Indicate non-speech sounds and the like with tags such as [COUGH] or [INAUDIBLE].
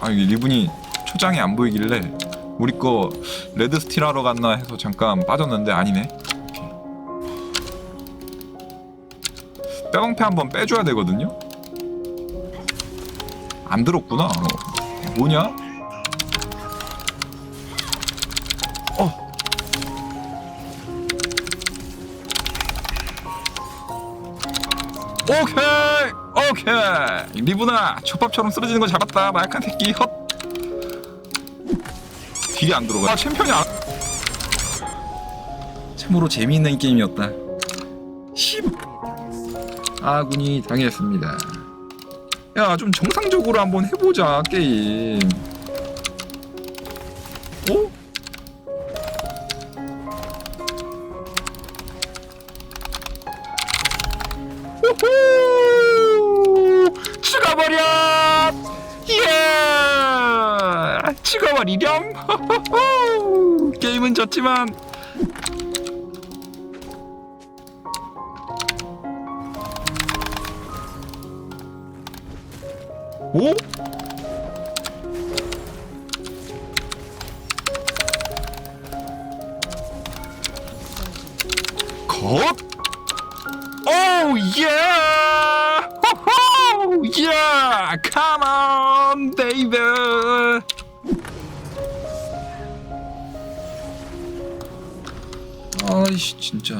아 리븐이 초장이 안 보이길래 우리 거 레드 스틸 하러 갔나 해서 잠깐 빠졌는데 아니네. 빼방패 한번 빼줘야 되거든요. 안 들었구나. 어. 뭐냐? 어. 오케이 오케이. 리브나 초밥처럼 쓰러지는 거 잡았다. 마약한 새끼 헛. 딜이 안 들어가 아 챔피언이 안 참으로 재미있는 게임이었다. 씨 아군이 당했습니다. 야 좀 정상적으로 한번 해보자 게임. 어? 우후! 죽어버려! 예! 죽어버리렴! [LAUGHS] 게임은 졌지만 오? 컷! Oh yeah! Come on, baby! 아이씨 진짜